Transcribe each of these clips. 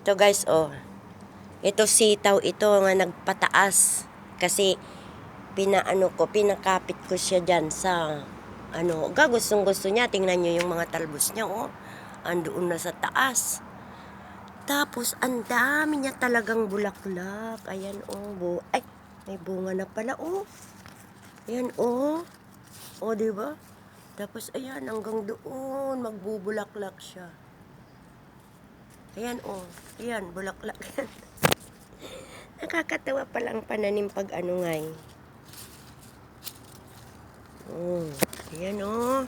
Ito guys, oh. Ito sitaw ito nga nagpataas. Kasi pinaano ko, pinakapit ko siya dyan sa ano, ga gustong gusto niya. Tingnan niyo yung mga talbos niya, oh. Andoon na sa taas. Tapos, ang dami niya talagang bulaklak. Ayan, oh. Bu Ay, may bunga na pala, oh. Ayan, oh. Oh, di ba? Tapos, ayan, hanggang doon, magbubulaklak siya. Ayan, oh. Ayan, bulaklak yan. Nakakatawa palang pananim pag ano nga eh. Oh, ayan, oh.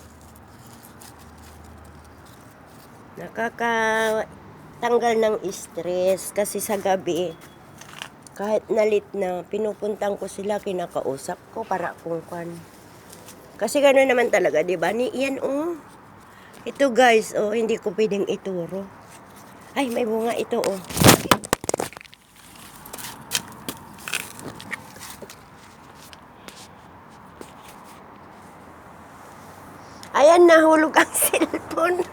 Nakaka tanggal ng stress kasi sa gabi kahit nalit na pinupuntan ko sila kinakausap ko para kung kan kasi gano'n naman talaga, di ba? Ni, yan, oh. Ito, guys, oh, hindi ko pwedeng ituro. Ay, may bunga ito, oh. Ayan, nahulog ang cellphone.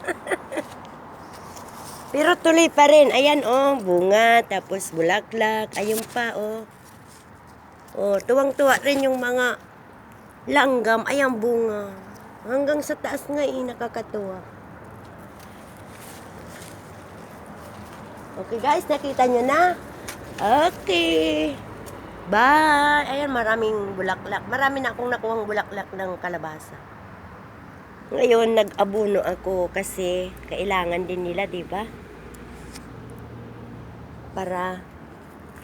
Pero tuloy pa rin. Ayan, oh, bunga, tapos bulaklak. Ayun pa, oh. Oh, tuwang-tuwa rin yung mga langgam. Ayan, bunga. Hanggang sa taas nga, eh, nakakatuwa. Okay, guys, nakita nyo na? Okay. Bye. Ayan, maraming bulaklak. Marami na akong nakuhang bulaklak ng kalabasa. Ngayon, nag-abuno ako kasi kailangan din nila, di ba? Para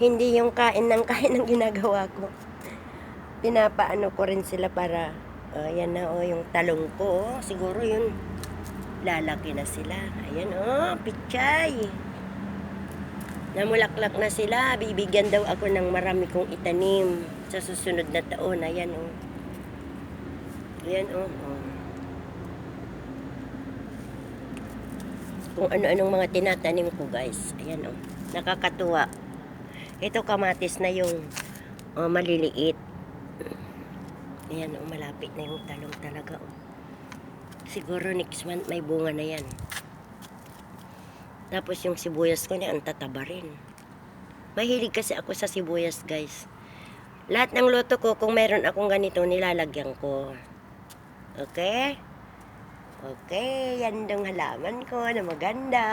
hindi yung kain ng kain ang ginagawa ko. Pinapaano ko rin sila para, uh, yan na oh, yung talong ko. Siguro yun, lalaki na sila. Ayan oh, pichay. Namulaklak na sila. Bibigyan daw ako ng marami kong itanim sa susunod na taon. Ayan oh. Ayan oh. oh. kung ano-anong mga tinatanim ko guys. Ayan oh. Nakakatuwa. Ito kamatis na yung oh, maliliit. Ayan oh, malapit na yung talong talaga oh. Siguro next month may bunga na yan. Tapos yung sibuyas ko na ang tataba rin. Mahilig kasi ako sa sibuyas guys. Lahat ng luto ko, kung meron akong ganito, nilalagyan ko. Okay? Okay, yan dong halaman ko na maganda.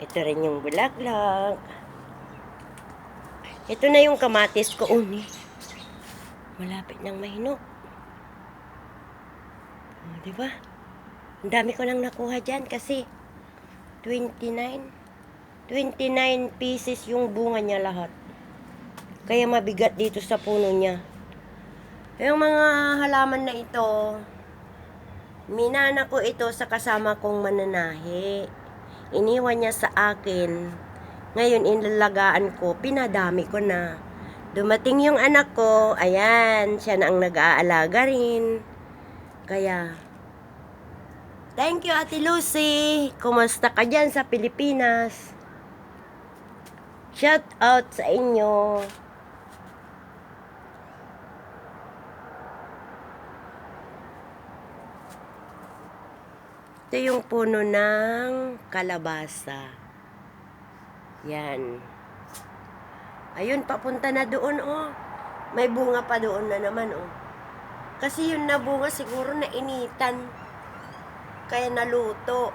Ito rin yung bulaklak. Ito na yung kamatis ko, uni. Malapit nang mahinog. Oh, di ba? Ang dami ko nang nakuha dyan kasi 29 29 pieces yung bunga niya lahat. Kaya mabigat dito sa puno niya. Yung mga halaman na ito, Minana ko ito sa kasama kong mananahi. Iniwan niya sa akin. Ngayon, inlalagaan ko, pinadami ko na. Dumating yung anak ko, ayan, siya na ang nag-aalaga rin. Kaya, thank you Ate Lucy. Kumusta ka dyan sa Pilipinas? Shout out sa inyo. Ito yung puno ng kalabasa. Yan. Ayun, papunta na doon, oh. May bunga pa doon na naman, oh. Kasi yun na bunga siguro na initan. Kaya naluto.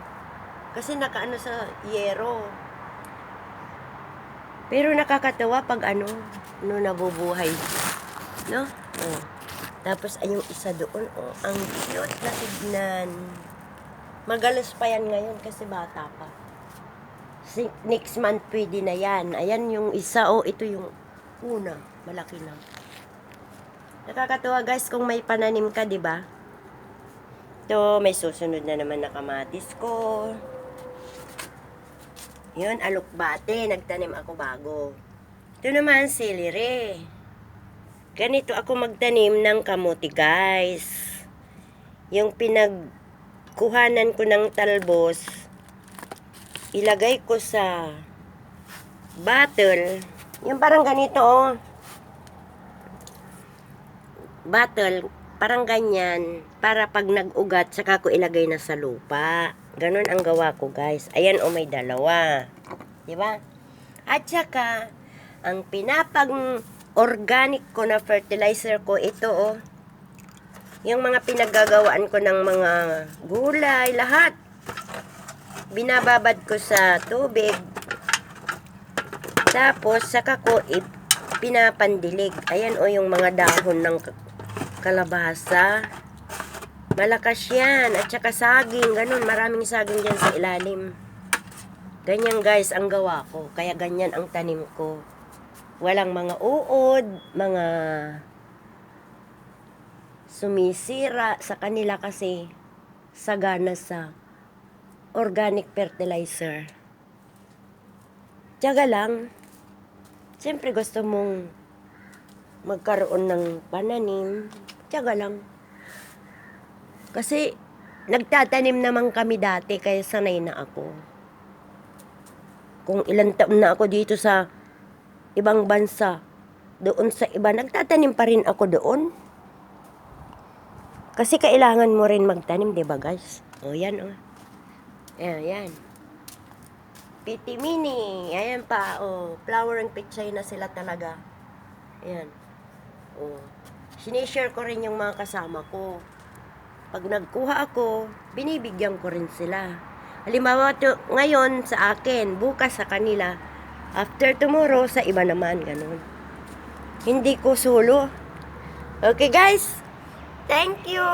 Kasi nakaano sa yero. Pero nakakatawa pag ano, no nabubuhay. No? Oh. Tapos ay yung isa doon, oh, ang cute na tignan. Magalos pa yan ngayon kasi bata pa. Si, next month pwede na yan. Ayan yung isa oh, ito yung una. Malaki na. Nakakatuwa guys kung may pananim ka, di ba? Ito, may susunod na naman na kamatis ko. Yun, alukbate. Nagtanim ako bago. Ito naman, celery. Ganito ako magtanim ng kamuti, guys. Yung pinag kuhanan ko ng talbos, ilagay ko sa bottle, yung parang ganito oh, bottle, Parang ganyan. Para pag nag-ugat, saka ko ilagay na sa lupa. Ganon ang gawa ko, guys. Ayan, o may dalawa. Di ba? At saka, ang pinapag organic ko na fertilizer ko, ito, oh. Yung mga pinaggagawaan ko ng mga gulay, lahat. Binababad ko sa tubig. Tapos, saka ko ip, pinapandilig. Ayan, o, yung mga dahon ng kalabasa. Malakas yan. At saka saging, ganun. Maraming saging dyan sa ilalim. Ganyan guys ang gawa ko. Kaya ganyan ang tanim ko. Walang mga uod, mga sumisira sa kanila kasi sagana sa organic fertilizer. Tiyaga lang. Siyempre gusto mong magkaroon ng pananim. Tiyaga lang. Kasi nagtatanim naman kami dati kaya sanay na ako kung ilang taon na ako dito sa ibang bansa, doon sa iba, nagtatanim pa rin ako doon. Kasi kailangan mo rin magtanim, di ba guys? O yan o. Ayan, yan. Piti mini. Ayan pa, o. Flowering pichay na sila talaga. Ayan. O. Sinishare ko rin yung mga kasama ko. Pag nagkuha ako, binibigyan ko rin sila. Halimbawa, to, ngayon sa akin, bukas sa kanila, after tomorrow sa iba naman, ganun. Hindi ko solo. Okay guys, thank you!